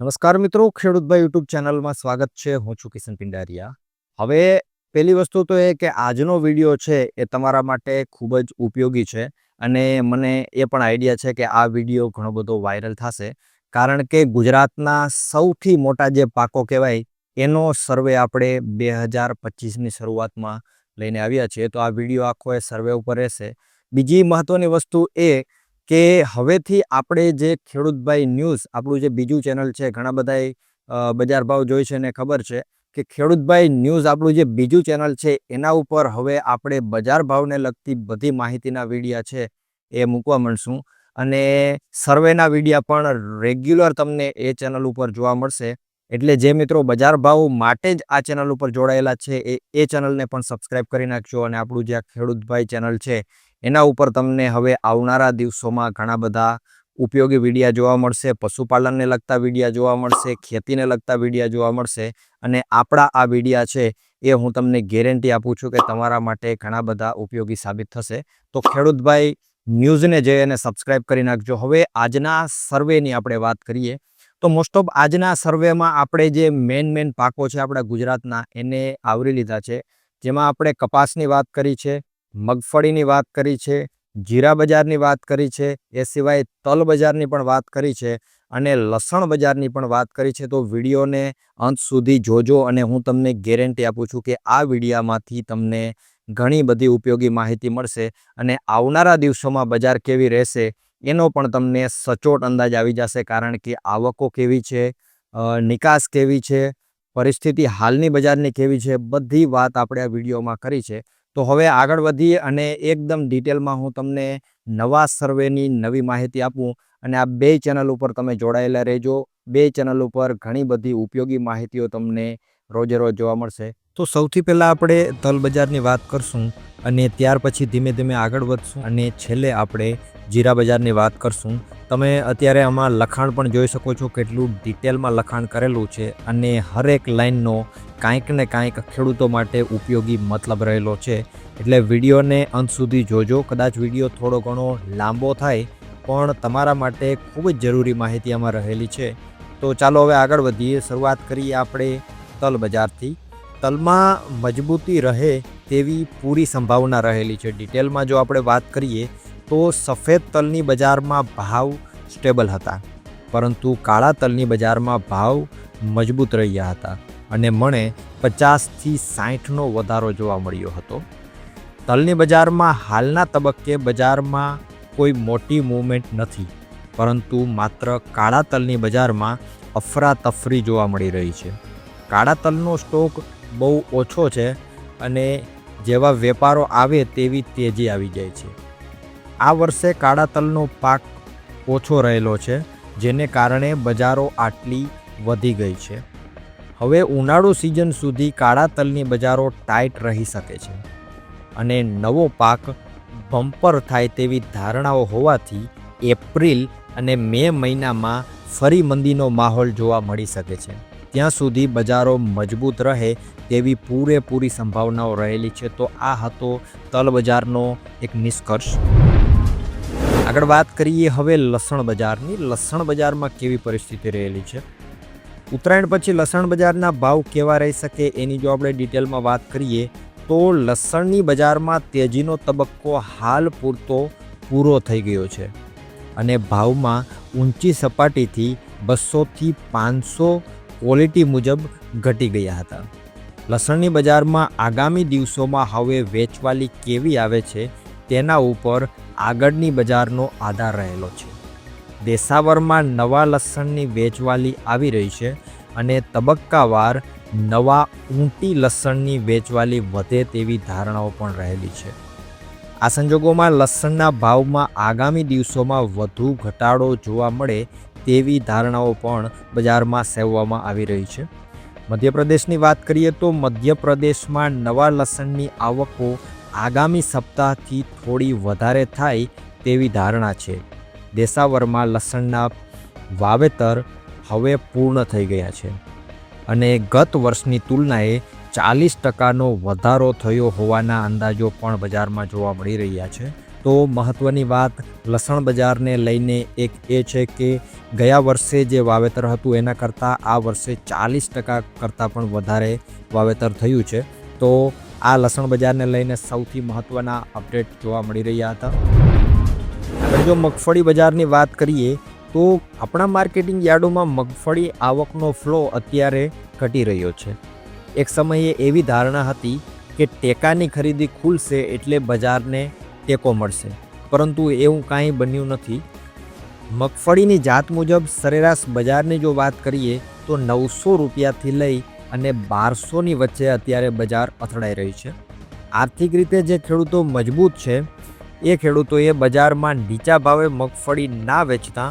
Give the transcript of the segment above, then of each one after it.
નમસ્કાર મિત્રો ખેડૂતભાઈ યુટ્યુબ ચેનલમાં સ્વાગત છે. હું છું કિશન પિંડારિયા. હવે પહેલી વસ્તુ તો એ કે આજનો વીડિયો છે એ તમારા માટે ખૂબ જ ઉપયોગી છે અને મને એ પણ આઈડિયા છે કે આ વીડિયો ઘણો બધો વાયરલ થશે. કારણ કે ગુજરાતના સૌથી મોટા જે પાકો કહેવાય, એનો સર્વે આપણે બે હજાર પચીસની શરૂઆતમાં લઈને આવ્યા છીએ. તો આ વીડિયો આખો એ સર્વે ઉપર રહેશે. બીજી મહત્ત્વની વસ્તુ એ કે હવેથી આપણે જે ખેડૂતભાઈ ન્યૂઝ, આપણું જે બીજું ચેનલ છે, ઘણા બધાએ બજાર ભાવ જોઈ છે ને ખબર છે, કે ખેડૂતભાઈ ન્યૂઝ આપણું જે બીજું ચેનલ છે, એના ઉપર હવે આપણે બજાર ભાવને લગતી બધી માહિતીના વિડીયા છે, એ મૂકવા માંડશું અને સર્વેના વિડીયા પણ રેગ્યુલર તમને એ ચેનલ ઉપર જોવા મળશે. એટલે જે મિત્રો બજાર ભાવ માટે જ આ ચેનલ ઉપર જોડાયેલા છે, એ એ ચેનલને પણ સબસ્ક્રાઇબ કરી નાખજો અને આપણું જે આ ખેડૂતભાઈ ચેનલ છે એના ઉપર તમને હવે આવનારા દિવસોમાં ઘણા બધા ઉપયોગી વિડીયા જોવા મળશે, પશુપાલનને લગતા વિડીયા જોવા મળશે, ખેતીને લગતા વિડીયા જોવા મળશે અને આપણા આ વિડીયા છે એ હું તમને ગેરંટી આપું છું કે તમારા માટે ઘણા બધા ઉપયોગી સાબિત થશે. તો ખેડૂતભાઈ ન્યૂઝને જઈ અને સબસ્ક્રાઇબ કરી નાખજો. હવે આજના સર્વેની આપણે વાત કરીએ, તો મોસ્ટ ઓફ આજના સર્વેમાં આપણે જે મેન મેન પાકો છે આપણા ગુજરાતના એને આવરી લીધા છે. જેમાં આપણે કપાસની વાત કરી છે મગફળીની વાત કરી છે, જીરા બજારની વાત કરી છે, એ સિવાય તલ બજારની પણ વાત કરી છે અને લસણ બજારની પણ વાત કરી છે. તો વિડીયોને અંત સુધી જોજો અને હું તમને ગેરંટી આપું છું કે આ વિડીયામાંથી તમને ઘણી બધી ઉપયોગી માહિતી મળશે અને આવનારા દિવસોમાં બજાર કેવી રહેશે એનો પણ તમને સચોટ અંદાજ આવી જશે કારણ કે આવકો કેવી છે નિકાસ કેવી છે, પરિસ્થિતિ હાલની બજારની કેવી છે, બધી વાત આપણે આ વિડીયોમાં કરી છે. તો હવે આગળ વધીએ અને એકદમ ડિટેલમાં હું તમને નવા સર્વેની નવી માહિતી આપું અને આ બે ચેનલ ઉપર તમે જોડાયેલા રહેજો. બે ચેનલ ઉપર ઘણી બધી ઉપયોગી માહિતીઓ તમને રોજે રોજ જોવા મળશે. તો સૌથી પહેલાં આપણે તલ બજારની વાત કરશું અને ત્યાર પછી ધીમે ધીમે આગળ વધશું અને છેલ્લે આપણે જીરા બજારની વાત કરશું. તમે અત્યારે આમાં લખાણ પણ જોઈ શકો છો કેટલું ડિટેલમાં લખાણ કરેલું છે અને હરેક લાઇનનો કાંઈક ને કાંઈક ખેડૂતો માટે ઉપયોગી મતલબ રહેલો છે. એટલે વિડીયોને અંત સુધી જોજો. કદાચ વીડિયો થોડો ઘણો લાંબો થાય, પણ તમારા માટે ખૂબ જ જરૂરી માહિતી આમાં રહેલી છે. તો ચાલો હવે આગળ વધીએ. શરૂઆત કરીએ આપણે તલ બજારથી. તલમાં મજબૂતી રહે તેવી પૂરી સંભાવના રહેલી છે. ડિટેલમાં જો આપણે વાત કરીએ તો સફેદ તલની બજારમાં ભાવ સ્ટેબલ હતા, પરંતુ કાળા તલની બજારમાં ભાવ મજબૂત રહ્યા હતા અને મને પચાસથી સાઠનો વધારો જોવા મળ્યો હતો. તલની બજારમાં હાલના તબક્કે બજારમાં કોઈ મોટી મૂવમેન્ટ નથી, પરંતુ માત્ર કાળા તલની બજારમાં અફરાતફરી જોવા મળી રહી છે. કાળા તલનો સ્ટોક બહુ ઓછો છે અને જેવા વેપારો આવે તેવી તેજી આવી જાય છે. આ વર્ષે કાળા તલનો પાક ઓછો રહેલો છે, જેને કારણે બજારો આટલી વધી ગઈ છે. હવે ઉનાળુ સિઝન સુધી કાળા તલની બજારો ટાઈટ રહી શકે છે અને નવો પાક બમ્પર થાય તેવી ધારણાઓ હોવાથી એપ્રિલ અને મે મહિનામાં ફરી મંદીનો માહોલ જોવા મળી શકે છે. ત્યાં સુધી બજારો મજબૂત રહે તેવી પૂરેપૂરી સંભાવનાઓ રહેલી છે, તો આ હતો તલ બજારનો એક નિષ્કર્ષ. આગળ વાત કરીએ હવે લસણ બજારની. લસણ બજારમાં કેવી પરિસ્થિતિ રહેલી છે? ઉત્તરાયણ પછી લસણ બજારના ભાવ કેવા રહી શકે એની જો આપણે ડિટેલમાં વાત કરીએ, તો લસણની બજારમાં તેજીનો તબક્કો હાલ પૂરતો પૂરો થઈ ગયો છે અને ભાવમાં ઊંચી સપાટીથી બસોથી પાંચસો ક્વોલિટી મુજબ ઘટી ગયા હતા. લસણની બજારમાં આગામી દિવસોમાં હવે વેચવાલી કેવી આવે છે તેના ઉપર આગળની બજારનો આધાર રહેલો છે. દેશાવરમાં નવા લસણની વેચવાલી આવી રહી છે અને તબક્કાવાર નવા ઊંટી લસણની વેચવાલી વધે તેવી ધારણાઓ પણ રહેલી છે. આ સંજોગોમાં લસણના ભાવમાં આગામી દિવસોમાં વધુ ઘટાડો જોવા મળે તેવી ધારણાઓ પણ બજારમાં સેવવામાં આવી રહી છે. મધ્યપ્રદેશની વાત કરીએ તો મધ્યપ્રદેશમાં નવા લસણની આવકો આગામી સપ્તાહથી થોડી વધારે થાય તેવી ધારણા છે. દેશાવરમાં લસણના વાવેતર હવે પૂર્ણ થઈ ગયા છે અને ગત વર્ષની તુલનાએ ચાલીસ ટકાનો વધારો થયો હોવાના અંદાજો પણ બજારમાં જોવા મળી રહ્યા છે. તો મહત્ત્વની વાત લસણ બજારને લઈને એક એ છે કે ગયા વર્ષે જે વાવેતર હતું એના કરતાં આ વર્ષે ચાલીસ ટકા કરતાં પણ વધારે વાવેતર થયું છે. તો આ લસણ બજારને લઈને સૌથી મહત્ત્વના અપડેટ જોવા મળી રહ્યા હતા. આગળ જો મગફળી બજારની વાત કરીએ, તો આપણા માર્કેટિંગ યાર્ડોમાં મગફળી આવકનો ફ્લો અત્યારે ઘટી રહ્યો છે. એક સમયે એવી ધારણા હતી કે ટેકાની ખરીદી ખુલશે એટલે બજારને ટેકો મળશે. પરંતુ એવું કાંઈ બન્યું નથી. મગફળીની જાત મુજબ સરેરાશ બજારની જો વાત કરીએ, તો નવસો રૂપિયાથી લઈ અને બારસોની વચ્ચે અત્યારે બજાર અથડાઈ રહી છે. આર્થિક રીતે જે ખેડૂતો મજબૂત છે, એ ખેડૂતોએ બજારમાં નીચા ભાવે મગફળી ના વેચતા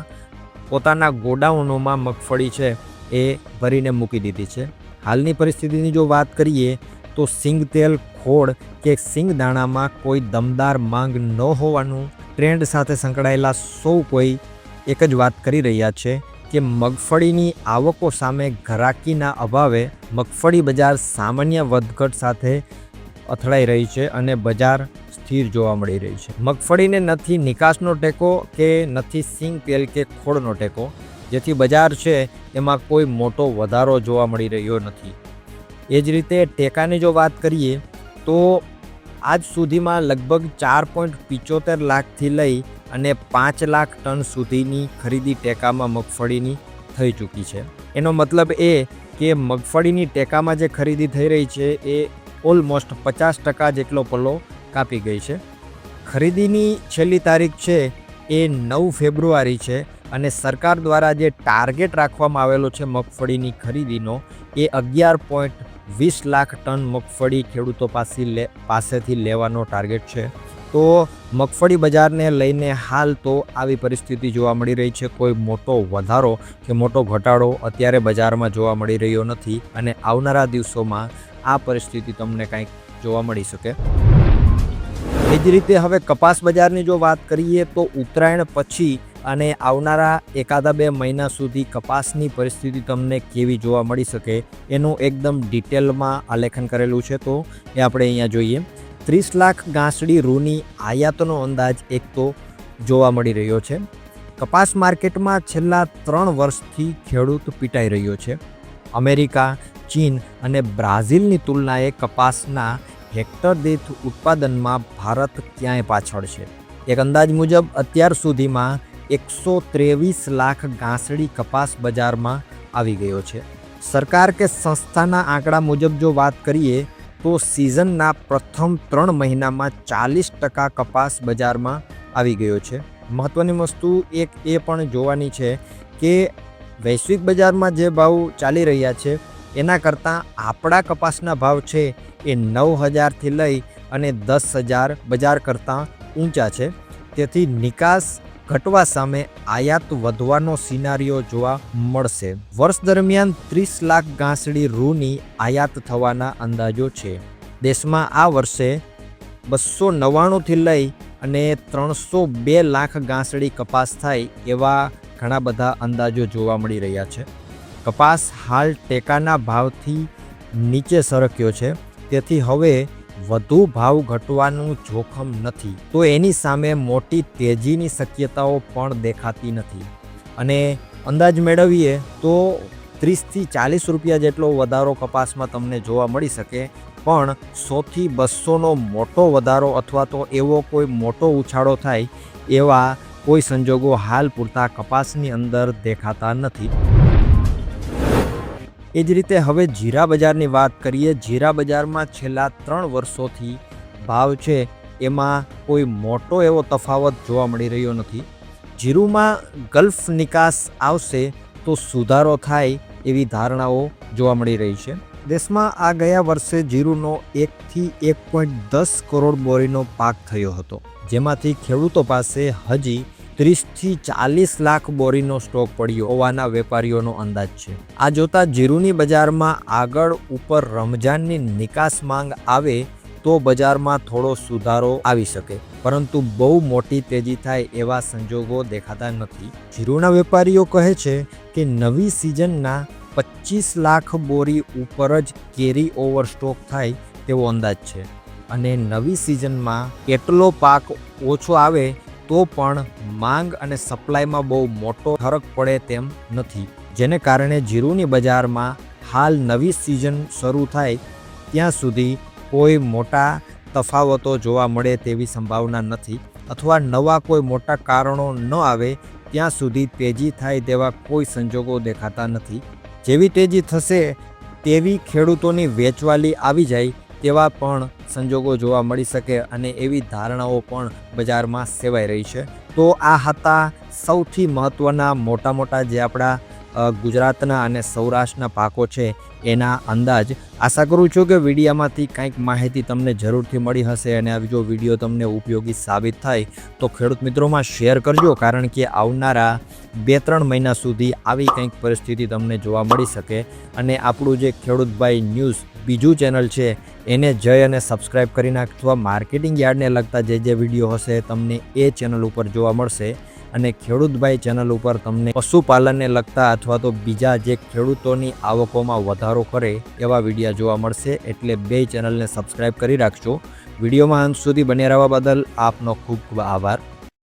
પોતાના ગોડાઉનોમાં મગફળી છે, એ ભરીને મૂકી દીધી છે. હાલની પરિસ્થિતિની જો વાત કરીએ, તો સિંગ તેલ, ખોળ કે સિંગ દાણામાં કોઈ દમદાર માંગ ન હોવાનું ટ્રેન્ડ સાથે સંકળાયેલા સૌ કોઈ એક જ વાત કરી રહ્યા છે. કે મગફળીની આવકો સામે ઘરાકીના અભાવે મગફળી બજાર સામાન્ય વધઘટ સાથે અથડાઈ રહી છે અને બજાર સ્થિર જોવા મળી રહી છે. મગફળીને નથી નિકાસનો ટેકો કે નથી સિંગ તેલ કે ખોળનો ટેકો, જેથી બજાર છે એમાં કોઈ મોટો વધારો જોવા મળી રહ્યો નથી. એ જ રીતે ટેકાની જો વાત કરીએ, તો આજ સુધીમાં લગભગ ચાર પોઈન્ટ પિચોતેર લાખથી લઈ અને પાંચ લાખ ટન સુધીની ખરીદી ટેકામાં મગફળીની થઈ ચૂકી છે. એનો મતલબ એ કે મગફળીની ટેકામાં જે ખરીદી થઈ રહી છે, એ ઓલમોસ્ટ પચાસ ટકા જેટલો પલ્લો કાપી ગઈ છે. ખરીદીની છેલ્લી તારીખ છે એ નવ ફેબ્રુઆરી છે અને સરકાર દ્વારા જે ટાર્ગેટ રાખવામાં આવેલો છે મગફળીની ખરીદીનો, એ અગિયાર પોઈન્ટ વીસ લાખ ટન મગફળી ખેડૂતો પાસે લે, પાસેથી લેવાનો ટાર્ગેટ છે. તો મગફળી બજારને લઈને હાલ તો આવી પરિસ્થિતિ જોવા મળી રહી છે. કોઈ મોટો વધારો કે મોટો ઘટાડો અત્યારે બજારમાં જોવા મળી રહ્યો નથી અને આવનારા દિવસોમાં આ પરિસ્થિતિ તમને કંઈક જોવા મળી શકે. એ જ રીતે હવે કપાસ બજારની જો વાત કરીએ તો ઉત્તરાયણ પછી અને આવનારા એકાદા બે મહિના સુધી કપાસની પરિસ્થિતિ તમને કેવી જોવા મળી શકે એનું એકદમ ડિટેલમાં આલેખન કરેલું છે. તો એ આપણે અહીંયા જોઈએ. ત્રીસ લાખ ગાંસડી રૂની આયાતનો અંદાજ એક તો જોવા મળી રહ્યો છે. કપાસ માર્કેટમાં છેલ્લા ત્રણ વર્ષથી ખેડૂત પીટાઈ રહ્યો છે. અમેરિકા, ચીન અને બ્રાઝિલની તુલનાએ કપાસના હેક્ટર દીઠ ઉત્પાદનમાં ભારત ક્યાંય પાછળ છે. એક અંદાજ મુજબ, અત્યાર સુધીમાં એકસો ત્રેવીસ લાખ ગાંસડી કપાસ બજારમાં આવી ગયો છે. સરકાર કે સંસ્થાના આંકડા મુજબ જો વાત કરીએ તો સિઝનના પ્રથમ ત્રણ મહિનામાં ચાલીસ ટકા કપાસ બજારમાં આવી ગયો છે. મહત્ત્વની વસ્તુ એક એ પણ જોવાની છે કે વૈશ્વિક બજારમાં જે ભાવ ચાલી રહ્યા છે, એના કરતાં આપણા કપાસના ભાવ છે એ નવ હજારથી લઈ અને દસ હજાર બજાર કરતાં ઊંચા છે. તેથી નિકાસ ઘટવા સામે આયાત વધવાનો સિનારીઓ જોવા મળશે. વર્ષ દરમિયાન ત્રીસ લાખ ગાંસડી રૂની આયાત થવાના અંદાજો છે. દેશમાં આ વર્ષે બસો નવ્વાણુંથી લઈ અને ત્રણસો બે લાખ ગાંસડી કપાસ થાય એવા ઘણા બધા અંદાજો જોવા મળી રહ્યા છે. કપાસ હાલ ટેકાના ભાવથી નીચે સરક્યો છે. તેથી હવે વધુ ભાવ ઘટવાનું જોખમ નથી. તો એની સામે મોટી તેજીની શક્યતાઓ પણ દેખાતી નથી. અને અંદાજ મેળવીએ તો ત્રીસથી ચાલીસ રૂપિયા જેટલો વધારો કપાસમાં તમને જોવા મળી શકે, પણ સોથી બસોનો મોટો વધારો અથવા તો એવો કોઈ મોટો ઉછાળો થાય એવા કોઈ સંજોગો હાલ પૂરતા કપાસની અંદર દેખાતા નથી. એ જ રીતે હવે જીરા બજારની વાત કરીએ, જીરા બજારમાં છેલ્લા ત્રણ વર્ષોથી ભાવ છે, એમાં કોઈ મોટો એવો તફાવત જોવા મળી રહ્યો નથી. જીરુમાં ગલ્ફ નિકાસ આવશે તો સુધારો થાય એવી ધારણાઓ જોવા મળી રહી છે. દેશમાં આ ગયા વર્ષે જીરુનો એકથી એક પોઈન્ટ દસ કરોડ બોરીનો પાક થયો હતો, જેમાંથી ખેડૂતો પાસે હજી ત્રીસથી ચાલીસ લાખ બોરીનો સ્ટોક પડ્યો. હોવાના વેપારીઓનો અંદાજ છે. આ જોતા જીરુની બજારમાં આગળ ઉપર રમજાનની નિકાસ માંગ આવે તો બજારમાં થોડો સુધારો આવી શકે. પરંતુ બહુ મોટી તેજી થાય એવા સંજોગો દેખાતા નથી. જીરુના વેપારીઓ કહે છે કે નવી સિઝનના પચીસ લાખ બોરી ઉપર જ કેરી ઓવર સ્ટોક થાય તેવો અંદાજ છે. અને નવી સિઝનમાં કેટલો પાક ઓછો આવે તો પણ માંગ અને સપ્લાયમાં બહુ મોટો ફરક પડે તેમ નથી. જેને કારણે જીરુની બજારમાં હાલ નવી સિઝન શરૂ થાય ત્યાં સુધી કોઈ મોટા તફાવતો જોવા મળે તેવી સંભાવના નથી અથવા નવા કોઈ મોટા કારણો ન આવે ત્યાં સુધી તેજી થાય તેવા કોઈ સંજોગો દેખાતા નથી. જેવી તેજી થશે તેવી ખેડૂતોની વેચવાલી આવી જાય તેવા પણ સંજોગો જોવા મળી શકે અને એવી ધારણાઓ પણ બજારમાં સેવાઈ રહી છે. તો આ હતા સૌથી મહત્ત્વના મોટા મોટા જે આપણા ગુજરાતના અને સૌરાષ્ટ્રના પાકો છે એના અંદાજ. આશા કરું છું કે વિડીયામાંથી કંઈક માહિતી તમને જરૂરથી મળી હશે અને જો વીડિયો તમને ઉપયોગી સાબિત થાય, તો ખેડૂત મિત્રોમાં શેર કરજો કારણ કે આવનારા બે ત્રણ મહિના સુધી આવી કંઈક પરિસ્થિતિ તમને જોવા મળી શકે. અને આપણું જે ખેડૂતભાઈ ન્યૂઝ બીજું ચેનલ છે, એને જઈ અને સબસ્ક્રાઈબ કરી નાખવા માર્કેટિંગ યાર્ડને લગતા જે જે વીડિયો હશે તમને એ ચેનલ ઉપર જોવા મળશે અને ખેડૂતભાઈ ચેનલ ઉપર તમને પશુપાલનને લગતા અથવા તો બીજા જે ખેડૂતોની આવકોમાં વધારો કરે એવા વિડીયા જોવા મળશે, એટલે બે ચેનલને સબસ્ક્રાઈબ કરી રાખજો. વિડીયોમાં અંત સુધી બને રહેવા બદલ આપનો ખૂબ ખૂબ આભાર.